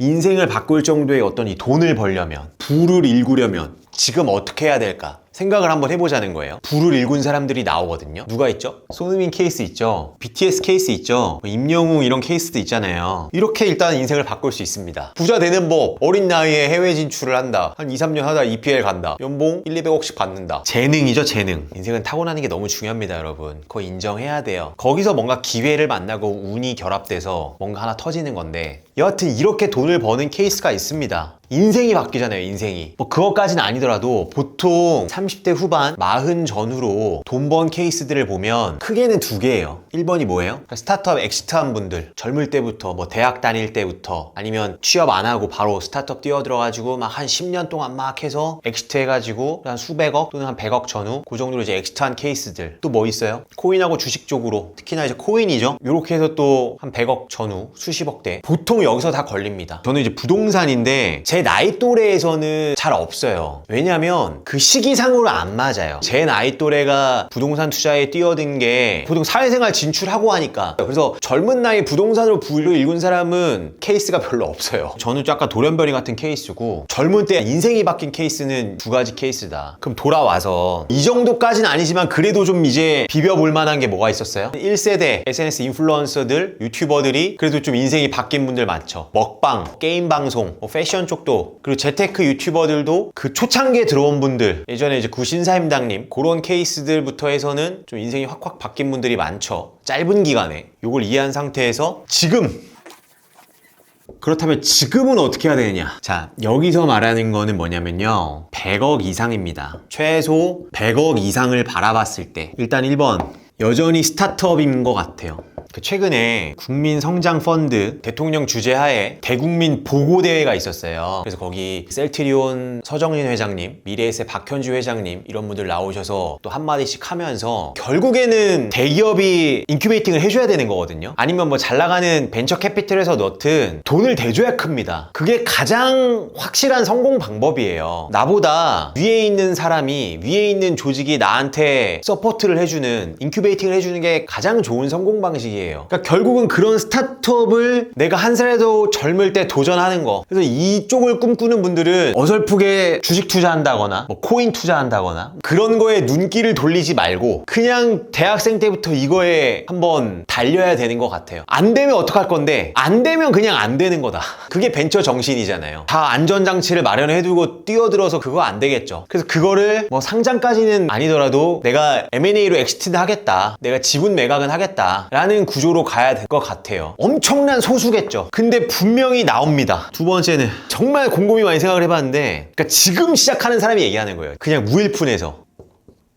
인생을 바꿀 정도의 어떤 이 돈을 벌려면, 부를 일구려면 지금 어떻게 해야 될까? 생각을 한번 해보자는 거예요. 부를 일군 사람들이 나오거든요. 누가 있죠? 손흥민 케이스 있죠. BTS 케이스 있죠. 뭐 임영웅 이런 케이스도 있잖아요. 이렇게 일단 인생을 바꿀 수 있습니다. 부자 되는 법, 어린 나이에 해외 진출을 한다. 한 2, 3년 하다 EPL 간다. 연봉 1, 200억씩 받는다. 재능이죠, 재능. 인생은 타고나는 게 너무 중요합니다, 여러분. 그거 인정해야 돼요. 거기서 뭔가 기회를 만나고 운이 결합돼서 뭔가 하나 터지는 건데 여하튼 이렇게 돈을 버는 케이스가 있습니다. 인생이 바뀌잖아요, 인생이. 뭐 그것까지는 아니더라도 보통 30대 후반, 40 전후로 돈 번 케이스들을 보면 크게는 두 개예요. 1번이 뭐예요? 그러니까 스타트업 엑시트한 분들. 젊을 때부터 뭐 대학 다닐 때부터 아니면 취업 안 하고 바로 스타트업 뛰어들어가지고 막 한 10년 동안 막 해서 엑시트 해가지고 한 수백억 또는 한 100억 전후 그 정도로 이제 엑시트한 케이스들. 또 뭐 있어요? 코인하고 주식 쪽으로 특히나 이제 코인이죠. 이렇게 해서 또 한 100억 전후 수십억대. 보통 여기서 다 걸립니다. 저는 이제 부동산인데 제 나이 또래에서는 잘 없어요. 왜냐면 그 시기상 으로 안 맞아요. 제 나이 또래가 부동산 투자에 뛰어든 게 보통 사회생활 진출하고 하니까. 그래서 젊은 나이 부동산으로 부를 일군 사람은 케이스가 별로 없어요. 저는 약간 돌연변이 같은 케이스고 젊은 때 인생이 바뀐 케이스는 두 가지 케이스다. 그럼 돌아와서 이 정도까지는 아니지만 그래도 좀 이제 비벼볼 만한 게 뭐가 있었어요? 1세대 SNS 인플루언서들, 유튜버들이 그래도 좀 인생이 바뀐 분들 많죠. 먹방, 게임 방송, 뭐 패션 쪽도 그리고 재테크 유튜버들도 그 초창기에 들어온 분들 예전에 이제 구신사임당님 그런 케이스들부터 해서는 좀 인생이 확확 바뀐 분들이 많죠. 짧은 기간에 요걸 이해한 상태에서 지금 그렇다면 지금은 어떻게 해야 되느냐? 자, 여기서 말하는 거는 뭐냐면요. 100억 이상입니다. 최소 100억 이상을 바라봤을 때. 일단 1번. 여전히 스타트업인 것 같아요. 그 최근에 국민 성장 펀드 대통령 주재하에 대국민 보고 대회가 있었어요. 그래서 거기 셀트리온 서정린 회장님, 미래에셋 박현주 회장님 이런 분들 나오셔서 또 한마디씩 하면서 결국에는 대기업이 인큐베이팅을 해줘야 되는 거거든요. 아니면 뭐 잘 나가는 벤처 캐피털에서 넣든 돈을 대줘야 큽니다. 그게 가장 확실한 성공 방법이에요. 나보다 위에 있는 사람이 위에 있는 조직이 나한테 서포트를 해주는 인큐베이팅을 해주는 게 가장 좋은 성공 방식이에요. 그러니까 결국은 그런 스타트업을 내가 한 살에도 젊을 때 도전하는 거. 그래서 이쪽을 꿈꾸는 분들은 어설프게 주식 투자한다거나 뭐 코인 투자한다거나 그런 거에 눈길을 돌리지 말고 그냥 대학생 때부터 이거에 한번 달려야 되는 것 같아요. 안 되면 어떡할 건데 안 되면 그냥 안 되는 거다. 그게 벤처 정신이잖아요. 다 안전장치를 마련해두고 뛰어들어서 그거 안 되겠죠. 그래서 그거를 뭐 상장까지는 아니더라도 내가 M&A로 엑시트는 하겠다. 내가 지분 매각은 하겠다. 라는 구조로 가야 될 것 같아요. 엄청난 소수겠죠. 근데 분명히 나옵니다. 두 번째는 정말 곰곰이 많이 생각을 해봤는데 그러니까 지금 시작하는 사람이 얘기하는 거예요. 그냥 무일푼에서.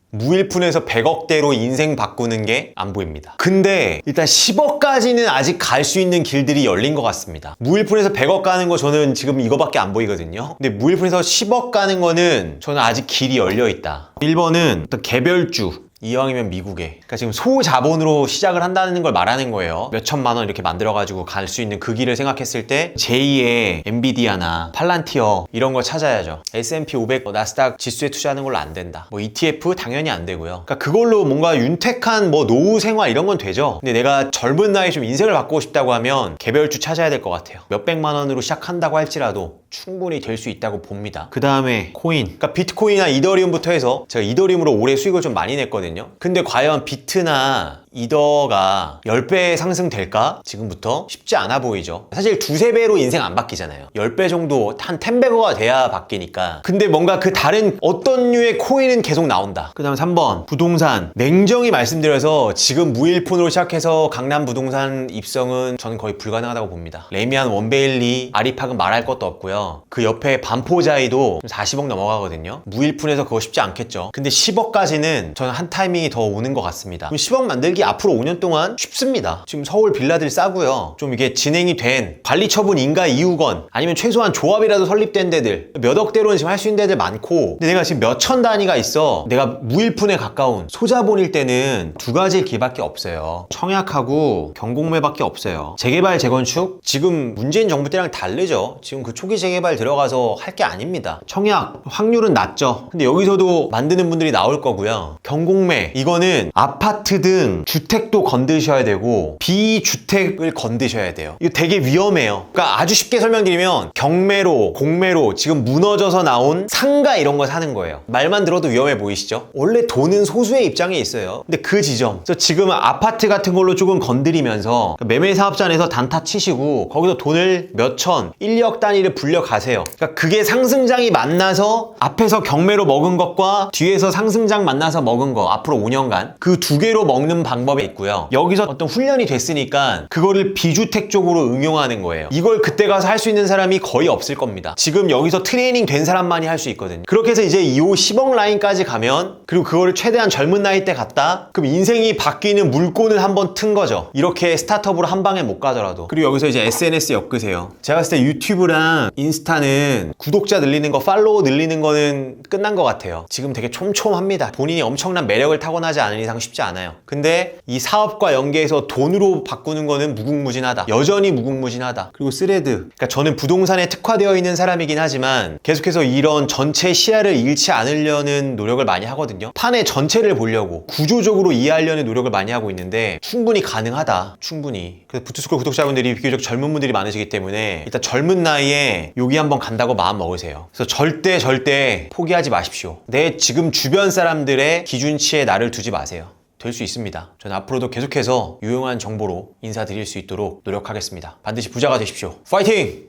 무일푼에서 100억대로 인생 바꾸는 게 안 보입니다. 근데 일단 10억까지는 아직 갈 수 있는 길들이 열린 것 같습니다. 무일푼에서 100억 가는 거 저는 지금 이거밖에 안 보이거든요. 근데 무일푼에서 10억 가는 거는 저는 아직 길이 열려 있다. 1번은 어떤 개별주. 이왕이면 미국에. 그러니까 지금 소자본으로 시작을 한다는 걸 말하는 거예요. 몇 천만 원 이렇게 만들어 가지고 갈 수 있는 그 길을 생각했을 때 제2의 엔비디아나 팔란티어 이런 걸 찾아야죠. S&P 500, 뭐 나스닥 지수에 투자하는 걸로 안 된다. 뭐 ETF 당연히 안 되고요. 그러니까 그걸로 뭔가 윤택한 뭐 노후 생활 이런 건 되죠. 근데 내가 젊은 나이에 좀 인생을 바꾸고 싶다고 하면 개별주 찾아야 될 것 같아요. 몇백만 원으로 시작한다고 할지라도 충분히 될 수 있다고 봅니다. 그 다음에 코인. 그러니까 비트코인이나 이더리움부터 해서 제가 이더리움으로 올해 수익을 좀 많이 냈거든요. 근데 과연 비트나 이더가 10배 상승될까? 지금부터 쉽지 않아 보이죠. 사실 두세 배로 인생 안 바뀌잖아요. 10배 정도 한 10배가 돼야 바뀌니까. 근데 뭔가 그 다른 어떤 류의 코인은 계속 나온다. 그 다음 3번 부동산. 냉정히 말씀드려서 지금 무일푼으로 시작해서 강남 부동산 입성은 저는 거의 불가능하다고 봅니다. 레미안 원베일리 아리팍은 말할 것도 없고요. 그 옆에 반포자이도 40억 넘어가거든요. 무일푼에서 그거 쉽지 않겠죠. 근데 10억까지는 저는 한타 이밍이 더 오는 것 같습니다. 그럼 10억 만들기 앞으로 5년 동안 쉽습니다. 지금 서울 빌라들 싸고요. 좀 이게 진행이 된 관리 처분 인가 이후건 아니면 최소한 조합이라도 설립된 데들 몇 억대로는 지금 할 수 있는 데들 많고 근데 내가 지금 몇 천 단위가 있어 내가 무일푼에 가까운 소자본일 때는 두 가지 길밖에 없어요. 청약하고 경공매밖에 없어요. 재개발 재건축 지금 문재인 정부 때랑 다르죠. 지금 그 초기 재개발 들어가서 할 게 아닙니다. 청약 확률은 낮죠. 근데 여기서도 만드는 분들이 나올 거고요. 경공 매 이거는 아파트 등 주택도 건드셔야 되고 비주택을 건드셔야 돼요. 이거 되게 위험해요. 그러니까 아주 쉽게 설명드리면 경매로, 공매로 지금 무너져서 나온 상가 이런 거 사는 거예요. 말만 들어도 위험해 보이시죠? 원래 돈은 소수의 입장에 있어요. 근데 그 지점, 그래서 지금 아파트 같은 걸로 조금 건드리면서 매매 사업자 내에서 단타 치시고 거기서 돈을 몇 천, 1억 단위를 불려 가세요. 그러니까 그게 상승장이 만나서 앞에서 경매로 먹은 것과 뒤에서 상승장 만나서 먹은 거 앞으로 5년간 그 두 개로 먹는 방법이 있고요. 여기서 어떤 훈련이 됐으니까 그거를 비주택 쪽으로 응용하는 거예요. 이걸 그때 가서 할 수 있는 사람이 거의 없을 겁니다. 지금 여기서 트레이닝 된 사람만이 할 수 있거든요. 그렇게 해서 이제 이 10억 라인까지 가면 그리고 그거를 최대한 젊은 나이 때 갔다 그럼 인생이 바뀌는 물꼬는 한번 튼 거죠. 이렇게 스타트업으로 한 방에 못 가더라도. 그리고 여기서 이제 SNS 엮으세요. 제가 봤을 때 유튜브랑 인스타는 구독자 늘리는 거, 팔로우 늘리는 거는 끝난 것 같아요. 지금 되게 촘촘합니다. 본인이 엄청난 매력 을 타고나지 않은 이상 쉽지 않아요. 근데 이 사업과 연계해서 돈으로 바꾸는 거는 무궁무진하다. 여전히 무궁무진하다. 그리고 스레드. 그러니까 저는 부동산에 특화되어 있는 사람이긴 하지만 계속해서 이런 전체 시야를 잃지 않으려는 노력을 많이 하거든요. 판의 전체를 보려고 구조적으로 이해하려는 노력을 많이 하고 있는데 충분히 가능하다. 충분히. 그래서 부투스쿨 구독자분들이 비교적 젊은 분들이 많으시기 때문에 일단 젊은 나이에 여기 한번 간다고 마음 먹으세요. 그래서 절대 절대 포기하지 마십시오. 내 지금 주변 사람들의 기준 치에 나를 두지 마세요. 될 수 있습니다. 저는 앞으로도 계속해서 유용한 정보로 인사드릴 수 있도록 노력하겠습니다. 반드시 부자가 되십시오. 파이팅!